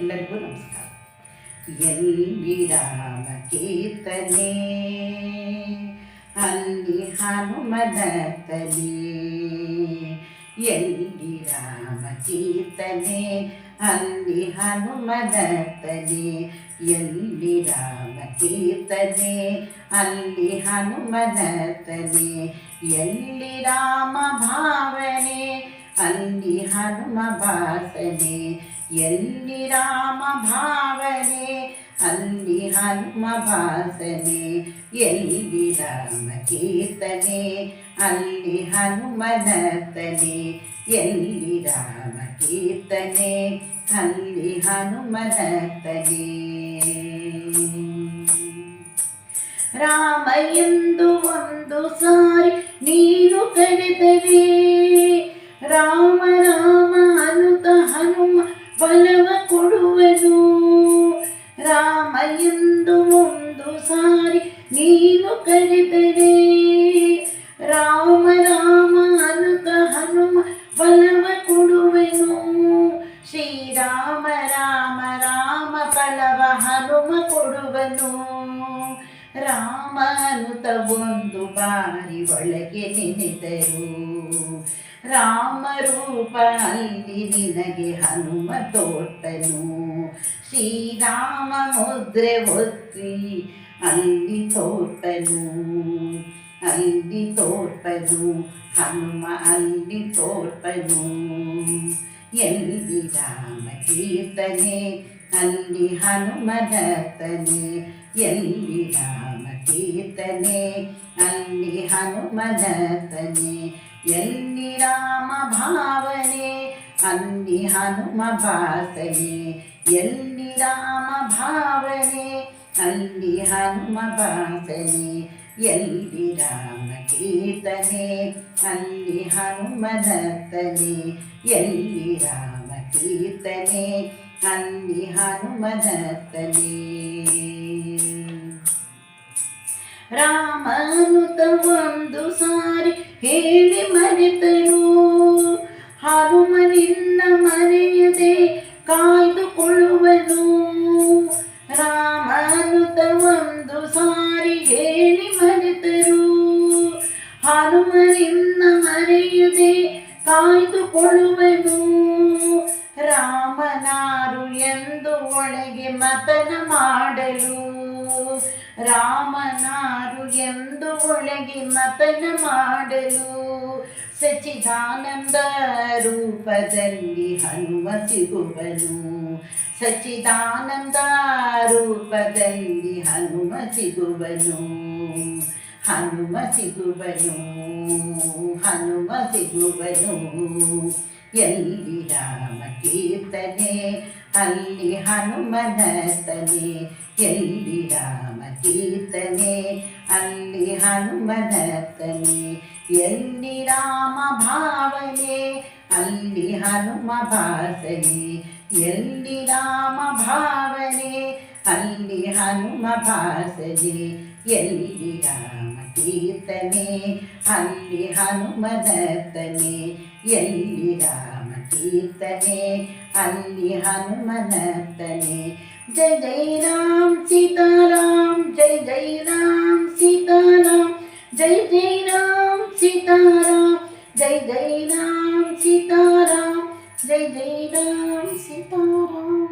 ಎಲ್ಲರಿಗೂ ನಮಸ್ಕಾರ. ಎಲ್ಲಿ ರಾಮ ಕೀರ್ತನೆ ಅಲ್ಲಿ ಹನುಮದತ್ತಲಿ ಎಲ್ಲಿ ರಾಮ ಕೀರ್ತನೆ ಅಲ್ಲಿ ಹನುಮದತ್ತಲಿ ಎಲ್ಲಿ ರಾಮ ಕೀರ್ತನೆ ಅಲ್ಲಿ ಹನುಮದತ್ತಲಿ ಎಲ್ಲಿ ರಾಮ ಭಾವನೆ? ಅಲ್ಲಿ ಹನುಮ ಭಾಸನೆ ಎಲ್ಲಿ ರಾಮ ಭಾವನೆ, ಅಲ್ಲಿ ಹನುಮ ಭಾಸನೆ. ಎಲ್ಲಿ ರಾಮ ಕೀರ್ತನೆ, ಅಲ್ಲಿ ಹನುಮನತನೆ ಎಲ್ಲಿ ರಾಮ ಕೀರ್ತನೆ, ಅಲ್ಲಿ ಹನುಮನತನೆ ರಾಮ ಎಂದು ಒಂದು కొడువెను. రామయందు ముందు సారి నీవు కరిపెరే రామ రామ అనుత హనుమ బలవ కొడువెను. శ్రీరామ రామ రామ బలవ హనుమ కొడువెను. ಹನುಮ ಕೊಡುವನು ರಾಮ ಅನುತ ಒಂದು ಬಾರಿ ಒಳಗೆ ನೆನೆದರು ರಾಮ ರೂಪ ಅಲ್ಲಿ ನಿನಗೆ ಹನುಮ ತೋಟನು ಶ್ರೀರಾಮ ಮುದ್ರೆ ಒತ್ತಿ ಅಲ್ಲಿ ತೋಟನು ಅಲ್ಲಿ ತೋಟನು ಹನುಮ ಅಲ್ಲಿ ತೋಟನು ಎಲ್ಲಿ ರಾಮ ಕೀರ್ತನೆ ಅಲ್ಲಿ ಹನುಮದತ್ತನೆ ಎಲ್ಲಿ ರಾಮ ಕೀರ್ತನೆ ಅಲ್ಲಿ ಹನುಮದತ್ತನೆ ಎಲ್ಲಿ ರಾಮ ಭಾವನೆ ಅಲ್ಲಿ ಹನುಮ ಭಾಸನೆ ಎಲ್ಲಿ ರಾಮ ಭಾವನೆ ಅಲ್ಲಿ ಹನುಮ ಭಾಸನೆ ಎಲ್ಲಿ ರಾಮ ಕೀರ್ತನೆ ಅಲ್ಲಿ ಹನುಮದತ್ತನೆ ಎಲ್ಲಿ ರಾಮ ಕೀರ್ತನೆ ಅಲ್ಲಿ ಹನುಮದತ್ತನೆ ರಾಮನುತ ಒಂದು ಸಾರಿ ಹೇಳಿ ಮರೆತರು ಹನುಮನಿಂದ ಮರೆಯದೆ ಕಾಯ್ದುಕೊಳ್ಳುವನು ರಾಮನುತ ಒಂದು ಸಾರಿ ಹೇಳಿ ಮರೆತರು ಹನುಮನಿಂದ ಮರೆಯದೆ ಕಾಯ್ದುಕೊಳ್ಳುವನು ರಾಮನಾರು ಎಂದು ಒಳಗೆ ಮತನ ಮಾಡಲು. ರಾಮನಾರು ಎಂದು ಒಳಗೆ ಮತನ ಮಾಡಲು. ಸಚಿದಾನಂದ ರೂಪದಲ್ಲಿ ಹನುಮ ಸಿಗುವನು ಸಚಿದಾನಂದ ರೂಪದಲ್ಲಿ ಹನುಮ ಸಿಗುವನು ಹನುಮ ಸಿಗುವನು ಹನುಮ ಸಿಗುವನು ಎಲ್ಲಿ ರಾಮ ಕೀರ್ತನೆ ಅಲ್ಲಿ ಹನುಮನತನೆ ಎಲ್ಲಿ ರಾಮ ಕೀರ್ತನೆ ಅಲ್ಲಿ ಹನುಮನತನೆ ಎಲ್ಲಿ ರಾಮ ಭಾವನೆ ಅಲ್ಲಿ ಹನುಮ ಭಾಸನೆ ಎಲ್ಲಿ ರಾಮ ಭಾವನೆ ಅಲ್ಲಿ ಹನುಮ ಭಾಸನೆ ಎಲ್ಲಿ ರಾಮ ಕೀರ್ತನೆ ಅಲ್ಲಿ ಹನುಮನತನೆ ಎಲ್ಲಿ ರಾಮ ಕೀರ್ತನೆ ಅಲ್ಲಿ ಹನುಮನತನೆ ಜೈ ಜೈ ರಾಮ್ ಸೀತಾರಾಮ್ ಜೈ ಜೈ ರಾಮ್ ಸೀತಾರಾಮ್ ಜೈ ಜೈ ರಾಮ್ ಸೀತಾರಾಮ್ ಜೈ ಜೈ ರಾಮ್ ಸೀತಾರಾಮ್ ಜೈ ಜೈ ರಾಮ್ ಸೀತಾರಾಮ್